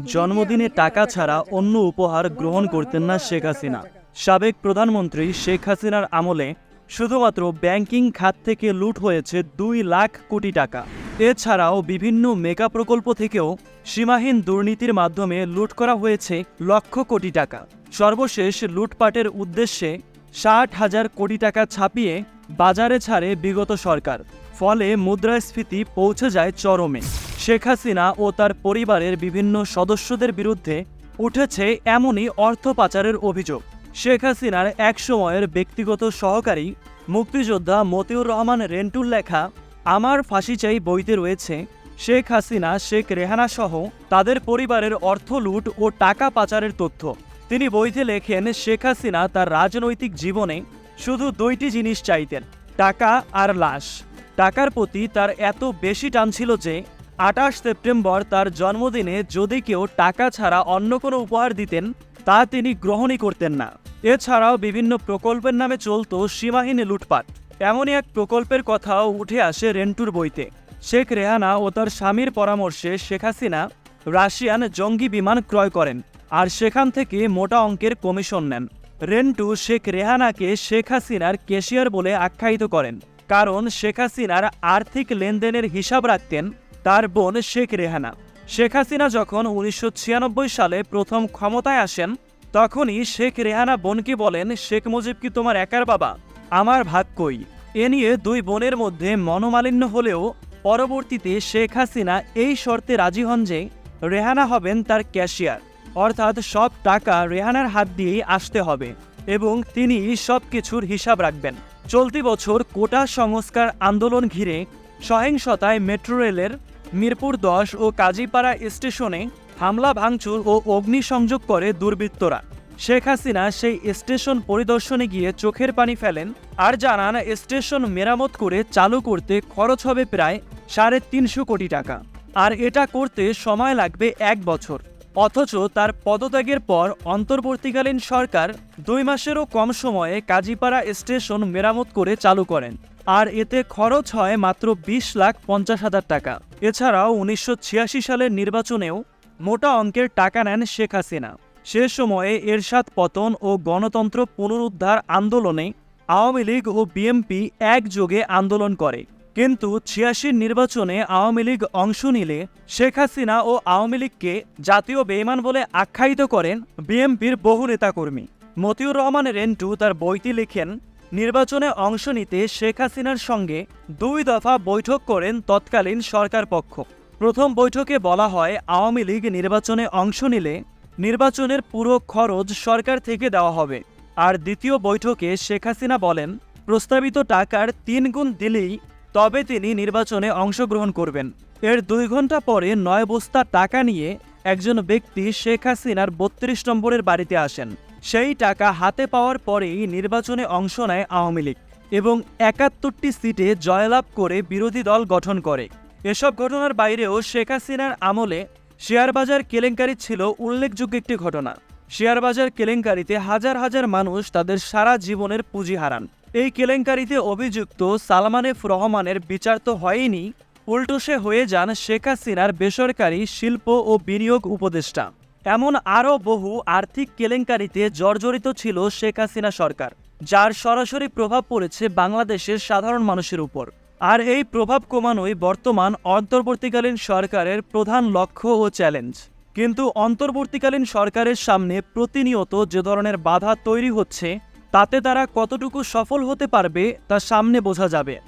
জন্মদিনে টাকা ছাড়া অন্য উপহার গ্রহণ করতেন না শেখ হাসিনা। সাবেক প্রধানমন্ত্রী শেখ হাসিনার আমলে শুধুমাত্র ব্যাংকিং খাত থেকে লুট হয়েছে দুই লাখ কোটি টাকা। এছাড়াও বিভিন্ন মেগা প্রকল্প থেকেও সীমাহীন দুর্নীতির মাধ্যমে লুট করা হয়েছে লক্ষ কোটি টাকা। সর্বশেষ লুটপাটের উদ্দেশ্যে ষাট হাজার কোটি টাকা ছাপিয়ে বাজারে ছাড়ে বিগত সরকার। ফলে মুদ্রাস্ফীতি পৌঁছে যায় চরমে। শেখ হাসিনা ও তার পরিবারের বিভিন্ন সদস্যদের বিরুদ্ধে উঠেছে এমনই অর্থ পাচারের অভিযোগ। শেখ হাসিনার এক সময়ের ব্যক্তিগত সহকারী মুক্তিযোদ্ধা মতিউর রহমান রেন্টুর লেখা, আমার ফাঁসি চাই বইতে রয়েছে। শেখ হাসিনা, শেখ রেহানা সহ তাদের পরিবারের অর্থ লুট ও টাকা পাচারের তথ্য। তিনি বইতে লেখেন, শেখ হাসিনা তার রাজনৈতিক জীবনে শুধু দুইটি জিনিস চাইতেন, টাকা আর লাশ। টাকার প্রতি তার এত বেশি টান ছিল যে আঠাশ সেপ্টেম্বর তার জন্মদিনে যদি কেউ টাকা ছাড়া অন্য কোনো উপহার দিতেন, তা তিনি গ্রহণই করতেন না। এছাড়াও বিভিন্ন প্রকল্পের নামে চলত সীমাহীন লুটপাট। এমনই এক প্রকল্পের কথাও উঠে আসে রেন্টুর বইতে। শেখ রেহানা ও তার স্বামীর পরামর্শে শেখ হাসিনা রাশিয়ান জঙ্গি বিমান ক্রয় করেন আর সেখান থেকে মোটা অঙ্কের কমিশন নেন। রেন্টু শেখ রেহানাকে শেখ হাসিনার কেশিয়ার বলে আখ্যায়িত করেন। কারণ শেখ হাসিনার আর্থিক লেনদেনের হিসাব রাখতেন তার বোন শেখ রেহানা। শেখ হাসিনা যখন উনিশশো ছিয়ানব্বই সালে প্রথম ক্ষমতায় আসেন, তখনই শেখ রেহানা বোনকে বলেন, শেখ মুজিব কি তোমার একার বাবা? আমার ভাগ কই? এ নিয়ে দুই বোনের মধ্যে মনোমালিন্য হলেও পরবর্তীতে শেখ হাসিনা এই শর্তে রাজি হন যে রেহানা হবেন তার ক্যাশিয়ার। অর্থাৎ সব টাকা রেহানার হাত দিয়েই আসতে হবে এবং তিনি সব কিছুর হিসাব রাখবেন। চলতি বছর কোটা সংস্কার আন্দোলন ঘিরে সহিংসতায় মেট্রো রেলের মিরপুর দশ ও কাজীপাড়া স্টেশনে হামলা, ভাঙচুর ও অগ্নিসংযোগ করে দুর্বৃত্তরা। শেখ হাসিনা সেই স্টেশন পরিদর্শনে গিয়ে চোখের পানি ফেলেন আর জানান স্টেশন মেরামত করে চালু করতে খরচ হবে প্রায় সাড়ে তিনশো কোটি টাকা। আর এটা করতে সময় লাগবে এক বছর। অথচ তার পদত্যাগের পর অন্তর্বর্তীকালীন সরকার দুই মাসেরও কম সময়ে কাজীপাড়া স্টেশন মেরামত করে চালু করেন। আর এতে খরচ হয় মাত্র বিশ লাখ পঞ্চাশ হাজার টাকা। এছাড়াও উনিশশো ছিয়াশি সালের নির্বাচনেও মোটা অঙ্কের টাকা নেন শেখ হাসিনা। সে সময়ে এরশাদ পতন ও গণতন্ত্র পুনরুদ্ধার আন্দোলনে আওয়ামী লীগ ও বিএমপি একযোগে আন্দোলন করে। কিন্তু ছিয়াশির নির্বাচনে আওয়ামী লীগ অংশ নিলে শেখ হাসিনা ও আওয়ামী লীগকে জাতীয় বেইমান বলে আখ্যায়িত করেন বিএমপির বহু নেতাকর্মী। মতিউর রহমান রেন্টু তার বইটি লিখেন নির্বাচনে অংশ নিতে শেখ হাসিনার সঙ্গে দুই দফা বৈঠক করেন তৎকালীন সরকার পক্ষ। প্রথম বৈঠকে বলা হয়, আওয়ামী লীগ নির্বাচনে অংশ নিলে নির্বাচনের পুরো খরচ সরকার থেকে দেওয়া হবে। আর দ্বিতীয় বৈঠকে শেখ হাসিনা বলেন, প্রস্তাবিত টাকার তিন গুণ দিলেই তবে তিনি নির্বাচনে অংশগ্রহণ করবেন। এর দুই ঘণ্টা পরে নয় বস্তা টাকা নিয়ে একজন ব্যক্তি শেখ হাসিনার বত্রিশ নম্বরের বাড়িতে আসেন। সেই টাকা হাতে পাওয়ার পরেই নির্বাচনে অংশ নেয় আওয়ামী লীগ এবং একাত্তরটি সিটে জয়লাভ করে বিরোধী দল গঠন করে। এসব ঘটনার বাইরেও শেখ হাসিনার আমলে শেয়ার বাজার কেলেঙ্কারি ছিল উল্লেখযোগ্য একটি ঘটনা। শেয়ার বাজার কেলেঙ্কারিতে হাজার হাজার মানুষ তাদের সারা জীবনের পুঁজি হারান। এই কেলেঙ্কারিতে অভিযুক্ত সালমান এফ রহমানের বিচার তো হয়নি উল্টো সে হয়ে যান শেখ হাসিনার বেসরকারি শিল্প ও বিনিয়োগ উপদেষ্টা। এমন আরও বহু আর্থিক কেলেঙ্কারিতে জর্জরিত ছিল শেখ হাসিনা সরকার, যার সরাসরি প্রভাব পড়েছে বাংলাদেশের সাধারণ মানুষের উপর। আর এই প্রভাব কমানোই বর্তমান অন্তর্বর্তীকালীন সরকারের প্রধান লক্ষ্য ও চ্যালেঞ্জ। কিন্তু অন্তর্বর্তীকালীন সরকারের সামনে প্রতিনিয়ত যে ধরনের বাধা তৈরি হচ্ছে, তাতে তারা কতটুকু সফল হতে পারবে তা সামনে বোঝা যাবে।